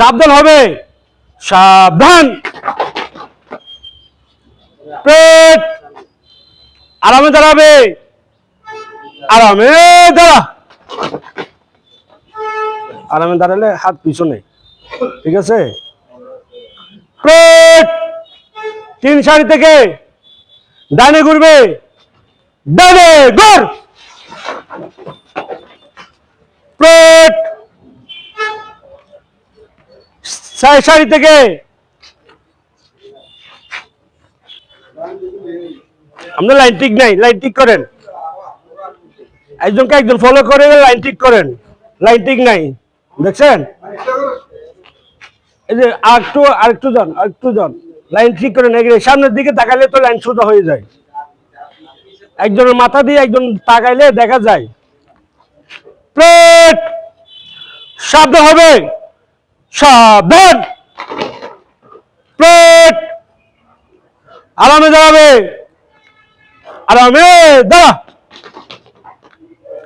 সাবধান হবে। সাবধান। পেট আরামে দাঁড়াবে। আরামে দাঁড়া। আরামে দাঁড়ালে হাত পিছনে। ঠিক আছে? পেট তিন সারি থেকে ডানে ঘুরবে। ডানে ঘুর। চার সারি থেকে। আপনার লাইন ঠিক নাই লাইন ঠিক করেন। একজনকে একজন ফলো করে লাইন ঠিক করেন। লাইন ঠিক নাই। দেখছেন? এই যে আরেকটু আরেকটু যান আরেকটু যান। লাইন ঠিক করেন সামনের দিকে তাকাইলে তো লাইন সোজা হয়ে যায়। একজনের মাথা দিয়ে একজন তাকাইলে দেখা যায়। প্লেট সাবধান হবে। সাবধান। প্লেট। আরামে দাঁড়াবে। আরামে দাঁড়া।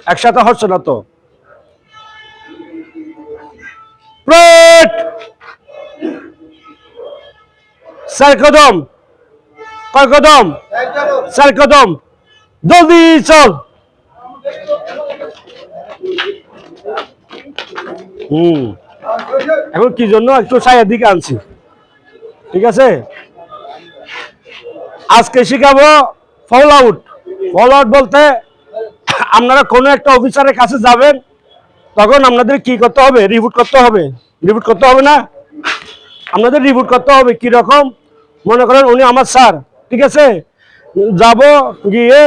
একসাথে হচ্ছে না তো? প্লেট। চার কদম কয় কদম চার কদম জলদি চল। হুম। এখন কি জন্য একটু ছায়ের দিকে আনছি? ঠিক আছে? আজকে শিখাবো ফল আউট। ফল আউট বলতে আপনারা কোনো একটা অফিসারের কাছে যাবেন, তখন আপনাদের কি করতে হবে? রিপোর্ট করতে হবে। রিপোর্ট করতে হবে না? আপনাদের রিপোর্ট করতে হবে কি রকম মনে করেন উনি আমার স্যার, ঠিক আছে? যাব গিয়ে,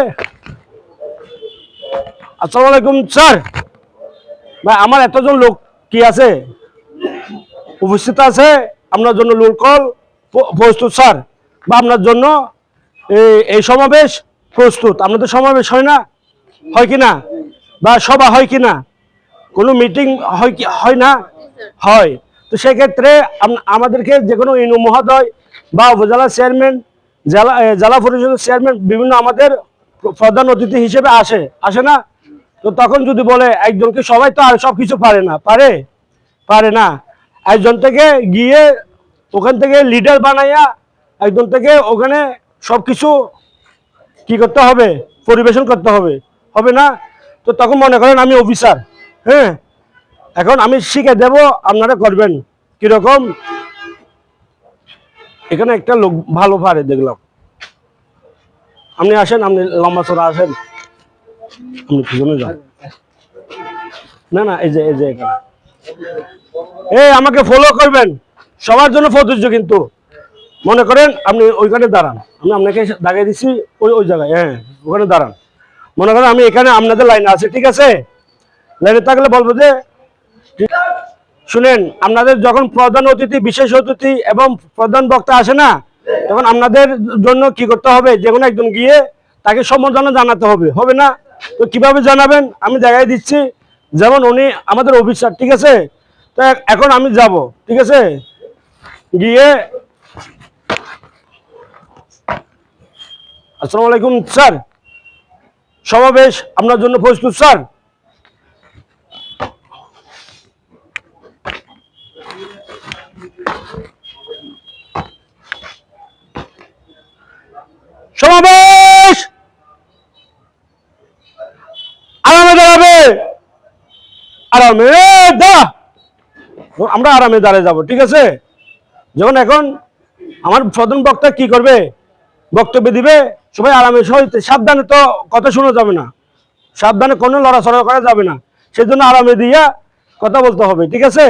আসসালামু আলাইকুম স্যার। ভাই, আমার এতজন লোক কি আছে? উপস্থিত আছে, আপনার জন্য লোক কল প্রস্তুত, স্যার। বা আপনার জন্য এই- এই সমাবেশ প্রস্তুত। আপনাদের সমাবেশ হয় না? হয় কি না বা সভা হয় কি না কোনো মিটিং হয় কি, হয় না? হয়। তো সেক্ষেত্রে আমাদেরকে যে কোনো ইনু মহোদয় বা উপজেলা চেয়ারম্যান, জেলা জেলা পরিষদের চেয়ারম্যান বিভিন্ন আমাদের প্রধান অতিথি হিসেবে আসে। আসে না? তো তখন যদি বলে, একজনকে সবাই তো আর সব কিছু পারে না। পারে? পারে না। একজন থেকে গিয়ে ওখান থেকে লিডার বানাইয়া একজন থেকে ওখানে সব কিছু কি করতে হবে? পরিবেশন করতে হবে। হবে না? তো তখন মনে করেন আমি অফিসার হ্যাঁ? এখন আমি শিখে দেব, আপনারা করবেন। কীরকম? এখানে একটা লোক ভালো পারে, দেখলাম। আপনি আসেন, আপনি লম্বা চড়া আসেন। আপনি পিছনে যান। না না, এই যে এই যে এখানে। এই, আমাকে ফলো করবেন। সবার জন্য প্রযোজ্য কিন্তু। মনে করেন আপনি ওইখানে দাঁড়ান। আমি আপনাকে দাঁড়িয়ে দিচ্ছি ওই ওই জায়গায়। হ্যাঁ ওখানে দাঁড়ান। মনে করেন আমি এখানে আপনাদের লাইনে আছে, ঠিক আছে? লাইনে থাকলে বলব যে, শুনেন, আপনাদের যখন প্রধান অতিথি, বিশেষ অতিথি এবং প্রধান বক্তা আসে না, তখন আপনাদের জন্য কি করতে হবে? যে কোনো একজন গিয়ে তাকে সম্বর্ধনা জানাতে হবে। হবে না? তো কীভাবে জানাবেন? আমি দেখাই দিচ্ছি। যেমন উনি আমাদের অফিসার, ঠিক আছে? এখন আমি যাব, ঠিক আছে? গিয়ে আসসালামু আলাইকুম, স্যার। সমাবেশ আপনার জন্য প্রস্তুত, স্যার। সমাবেশ! আরামে দাঁড়াবে। আরামে দাঁড়া আমরা আরামে দাঁড়িয়ে যাব, ঠিক আছে? যখন এখন আমার প্রধান বক্তা কি করবে? বক্তব্য দিবে, সবাই আরামে, সবাই সাবধানে তো কথা শোনা যাবে না। সাবধানে কোনো লড়াচড়া করা যাবে না। সেই জন্য আরামে দিয়া কথা বলতে হবে, ঠিক আছে?